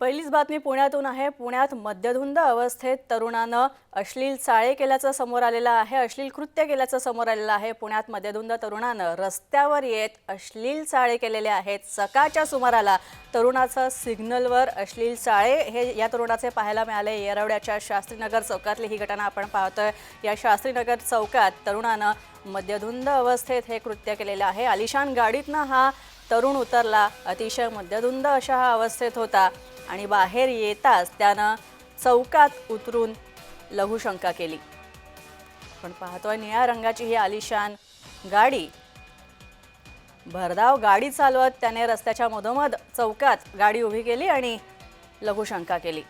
पहिलीच बातमी पुण्यातून आहे. पुण्यात मद्यधुंद अवस्थेत तरुणानं अश्लील चाळे केल्याचं समोर आलेलं आहे. अश्लील कृत्य केल्याचं समोर आलेलं आहे. पुण्यात मद्यधुंद तरुणानं रस्त्यावर येत अश्लील चाळे केलेले आहेत. सकाळच्या सुमाराला तरुणाचं सिग्नलवर अश्लील चाळे हे या तरुणाचे पाहायला मिळाले. येरवड्याच्या शास्त्रीनगर चौकातली ही घटना आपण पाहतोय. या शास्त्रीनगर चौकात तरुणानं मद्यधुंद अवस्थेत हे कृत्य केलेलं आहे. आलिशान गाडीतनं हा तरुण उतरला. अतिशय मद्यधुंद अशा हा अवस्थेत होता आणि बाहेर येताच त्यानं चौकात उतरून लघुशंका केली. पण पाहतोय निळ्या रंगाची ही आलिशान गाडी. भरधाव गाडी चालवत त्याने रस्त्याच्या मधोमध चौकात गाडी उभी केली आणि लघुशंका केली.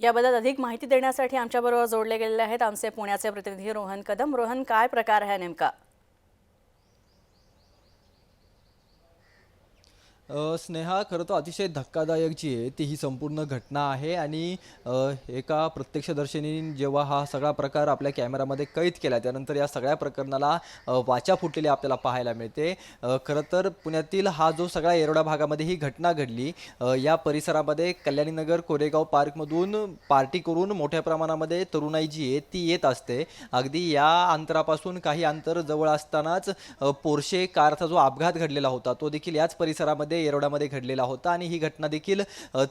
याबद्दल अधिक माहिती देण्यासाठी आमच्याबरोबर जोडले गेलेले आहेत आमचे पुण्याचे प्रतिनिधी रोहन कदम. रोहन काय प्रकार आहे नेमका? स्नेहा खरं तर अतिशय धक्कादायक जी आहे ती ही संपूर्ण घटना आहे आणि एका प्रत्यक्षदर्शनीने जेव्हा हा सगळा प्रकार आपल्या कॅमेरामध्ये कैद केला त्यानंतर या सगळ्या प्रकरणाला वाचा फुटलेली आपल्याला पाहायला मिळते. खरं तर पुण्यातील हा जो सगळा येरोडा भागामध्ये ही घटना घडली या परिसरामध्ये कल्याणीनगर कोरेगाव पार्कमधून पार्टी करून मोठ्या प्रमाणामध्ये तरुणाई जी आहे ती येत असते. अगदी या अंतरापासून काही अंतर जवळ असतानाच पोरशे पोर्शे कारचा जो अपघात घडलेला होता तो देखील याच परिसरामध्ये येरोडामध्ये घडलेला होता आणि ही घटना देखील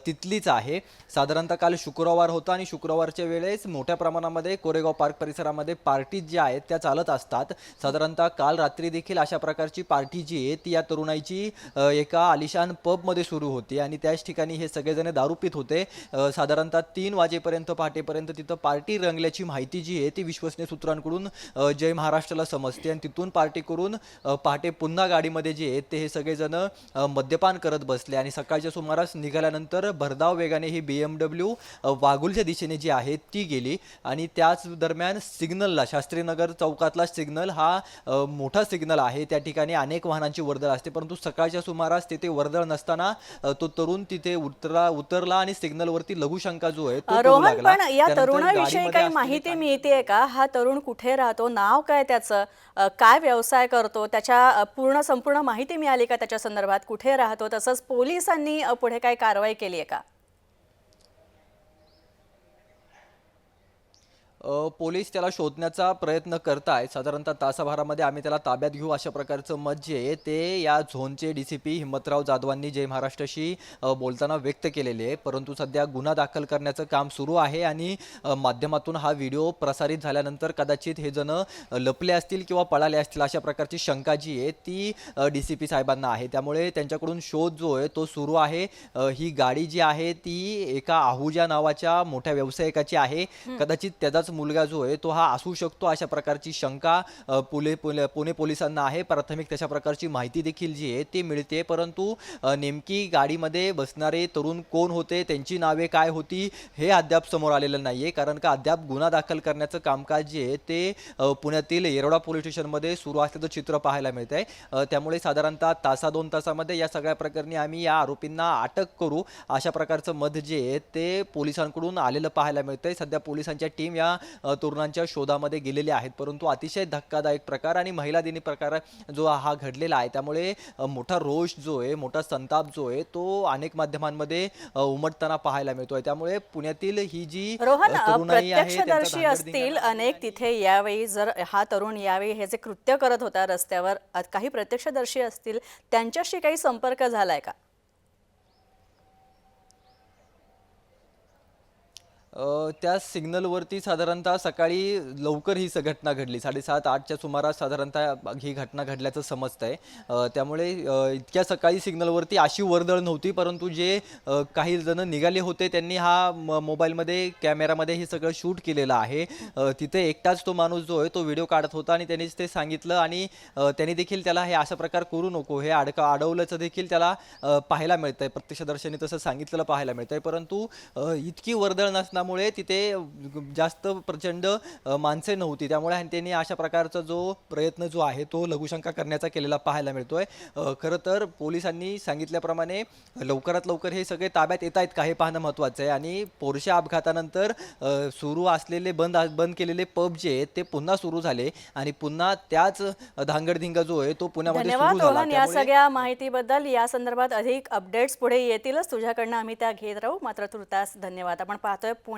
तिथलीच आहे. साधारणतः काल शुक्रवार होता आणि शुक्रवारच्या वेळेस मोठ्या प्रमाणामध्ये कोरेगाव पार्क परिसरामध्ये पार्टी ज्या आहेत त्या चालत असतात. साधारणतः काल रात्री देखील अशा प्रकारची पार्टी जी आहे ती या तरुणाईची एका आलिशान पबमध्ये सुरू होती आणि त्याच ठिकाणी हे सगळेजण दारू पित होते साधारणतः तीन वाजेपर्यंत पहाटेपर्यंत तिथं पार्टी रंगल्याची माहिती जी आहे ती विश्वसनीय सूत्रांकडून जय महाराष्ट्राला समजते आणि तिथून पार्टी करून पहाटे पुन्हा गाडीमध्ये जे आहेत ते हे सगळेजण मध्य मद्यपान करत बसले आणि सकाळच्या सुमारास निघाल्यानंतर भरधाव वेगाने ही बी एम डब्ल्यू वाघुलच्या दिशेने जी आहे ती गेली आणि त्याच दरम्यान सिग्नलला शास्त्रीनगर चौकातला सिग्नल हा मोठा सिग्नल आहे. त्या ठिकाणी अनेक वाहनांची वर्दळ असते परंतु सकाळच्या सुमारास तिथे वर्दळ नसताना तो तरुण तिथे उतरला उतरला आणि सिग्नलवरती लघुशंका जो आहे रोहन. पण या तरुणाविषयी काही माहिती मिळतेय का? हा तरुण कुठे राहतो? नाव काय त्याचं? काय व्यवसाय करतो? त्याच्या पूर्ण संपूर्ण माहिती मिळाली का त्याच्या संदर्भात? कुठे राहतो? तसंच पोलिसांनी पुढे काय कारवाई केली आहे का? पोलीस त्याला शोधण्याचा प्रयत्न करतायत. साधारणतः तासाभरामध्ये आम्ही त्याला ताब्यात घेऊ अशा प्रकारचं मत जे आहे ते या झोनचे डी सी पी हिम्मतराव जाधवांनी जय महाराष्ट्राशी बोलताना व्यक्त केलेले आहे. परंतु सध्या गुन्हा दाखल करण्याचं काम सुरू आहे आणि माध्यमातून हा व्हिडिओ प्रसारित झाल्यानंतर कदाचित हे जण लपले असतील किंवा पळाले असतील अशा प्रकारची शंका जी आहे ती डी सी पी साहेबांना आहे. त्यामुळे त्यांच्याकडून शोध जो आहे तो सुरू आहे. ही गाडी जी आहे ती एका आहुजा नावाच्या मोठ्या व्यावसायिकाची आहे. कदाचित त्याचाच मुलगा जो आहे तो हा असू शकतो अशा प्रकारची शंका पुले पुणे पुणे पुणे पोलिसांना आहे. प्राथमिक तशा प्रकारची माहिती देखील जी आहे ती मिळते. परंतु नेमकी गाडीमध्ये बसणारे तरुण कोण होते त्यांची नावे काय होती हे अद्याप समोर आलेलं नाही आहे कारण का अद्याप गुन्हा दाखल करण्याचं कामकाज जे आहे ते पुण्यातील येरोडा पोलीस स्टेशनमध्ये सुरू असल्याचं चित्र पाहायला मिळत आहे त्यामुळे साधारणतः तासा दोन तासामध्ये या सगळ्या प्रकरणी आम्ही या आरोपींना अटक करू. अशा प्रकारचं मत जे आहे ते पोलिसांकडून आलेलं पाहायला मिळतंय. सध्या पोलिसांच्या टीम या तरुणांच्या शोधामध्ये गेलेले आहेत. परंतु अतिशय धक्कादायक प्रकार आणि महिला दिनी प्रकार जो हा घडलेला आहे. त्यामुळे मोठा रोष जो आहे मोठा संताप जो आहे तो अनेक माध्यमांमध्ये उमटताना पाहायला मिळतोय. त्यामुळे पुण्यातील ही जी तरुणाई आहे असतील अनेक तिथे यावेळी जर हा तरुण यावेळी हे जे कृत्य करत होता रस्त्यावर काही प्रत्यक्षदर्शी असतील त्यांच्याशी काही संपर्क झालाय का? त्या सिग्नलवरती साधारणतः सकाळी लवकर ही घटना घडली. साडेसात आठच्या सुमारास साधारणतः ही घटना घडल्याचं समजतं आहे त्यामुळे इतक्या सकाळी सिग्नलवरती अशी वर्दळ नव्हती परंतु जे काही जण निघाले होते त्यांनी हा म- मोबाईलमध्ये कॅमेरामध्ये हे सगळं शूट केलेलं आहे. तिथे एकटाच तो माणूस जो आहे तो व्हिडिओ काढत होता आणि त्यांनीच ते सांगितलं आणि त्यांनी देखील त्याला हे अशा प्रकार करू नको. हे अडका अडवल्याचं देखील त्याला पाहायला मिळतं आहे प्रत्यक्षदर्शनी तसं सांगितलेलं पाहायला मिळतं आहे परंतु इतकी वर्दळ नसणार त्यामुळे तिथे जास्त प्रचंड माणसे नव्हती. त्यामुळे त्यांनी अशा प्रकारचा जो प्रयत्न जो आहे तो लघुशंका करण्याचा केलेला पाहायला मिळतोय. खरं तर पोलिसांनी सांगितल्याप्रमाणे लवकरात लवकर हे सगळे ताब्यात येत आहेत का हे पाहणं महत्त्वाचं आहे. आणि पोरशे अपघातानंतर सुरू असलेले बंद बंद केलेले पब जे आहेत ते पुन्हा सुरू झाले. आणि पुन्हा त्याच धांगडधिंगा जो आहे तो पुण्यामध्ये सुरू धन्यवाद झाला. रोहन या सगळ्या माहितीबद्दल. या संदर्भात अधिक अपडेट्स पुढे येतीलच. तुझ्याकडनं आम्ही त्या घेत राहू. मात्र तुर्तास धन्यवाद. आपण पाहतोय पुणे